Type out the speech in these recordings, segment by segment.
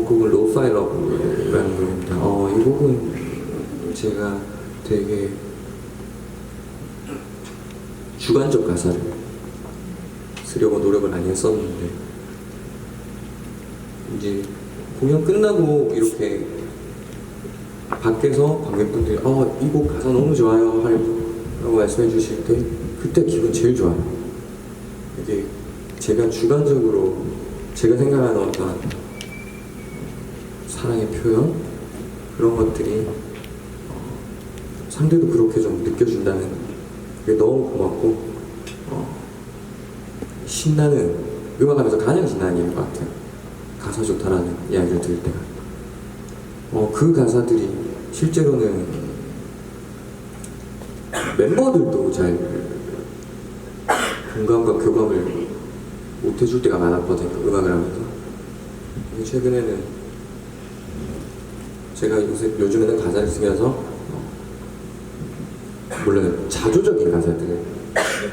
곡은 로파이 러브라는 곡입니다. 어, 이 곡은 제가 되게 주관적 가사를 쓰려고 노력을 많이 했었는데 이제 공연 끝나고 이렇게 밖에서 관객분들이 어, 이 곡 가사 너무 좋아요 라고 말씀해 주실 때 그때 기분 제일 좋아요. 이게 제가 주관적으로 제가 생각하는 어떤 사랑의 표현 그런 것들이 어, 상대도 그렇게 좀 느껴준다는 게 너무 고맙고 어, 신나는 음악하면서 가장 신나는 일인 것 같아요. 가사 좋다라는 이야기를 들을 때가 어, 그 가사들이 실제로는 멤버들도 잘 공감과 교감을 못 해줄 때가 많았거든요. 음악을 하면서. 최근에는 제가 요새, 요즘에는 가사를 쓰면서 어, 물론 자조적인 가사들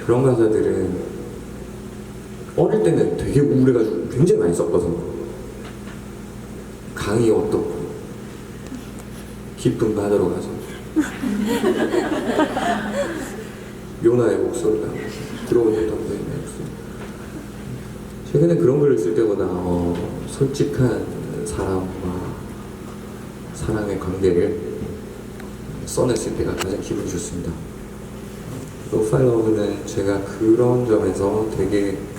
그런 가사들은 어릴 때는 되게 우울해가지고 굉장히 많이 썼거든요. 강이 어떻고 기쁜 바다로 가서 요나의 목소리가 들어오는 던데 최근에 그런 글을 쓸 때보다 어, 솔직한 사람과 사랑의 관계를 써냈을 때가 가장 기분이 좋습니다. 로파이 러브는 제가 그런 점에서 되게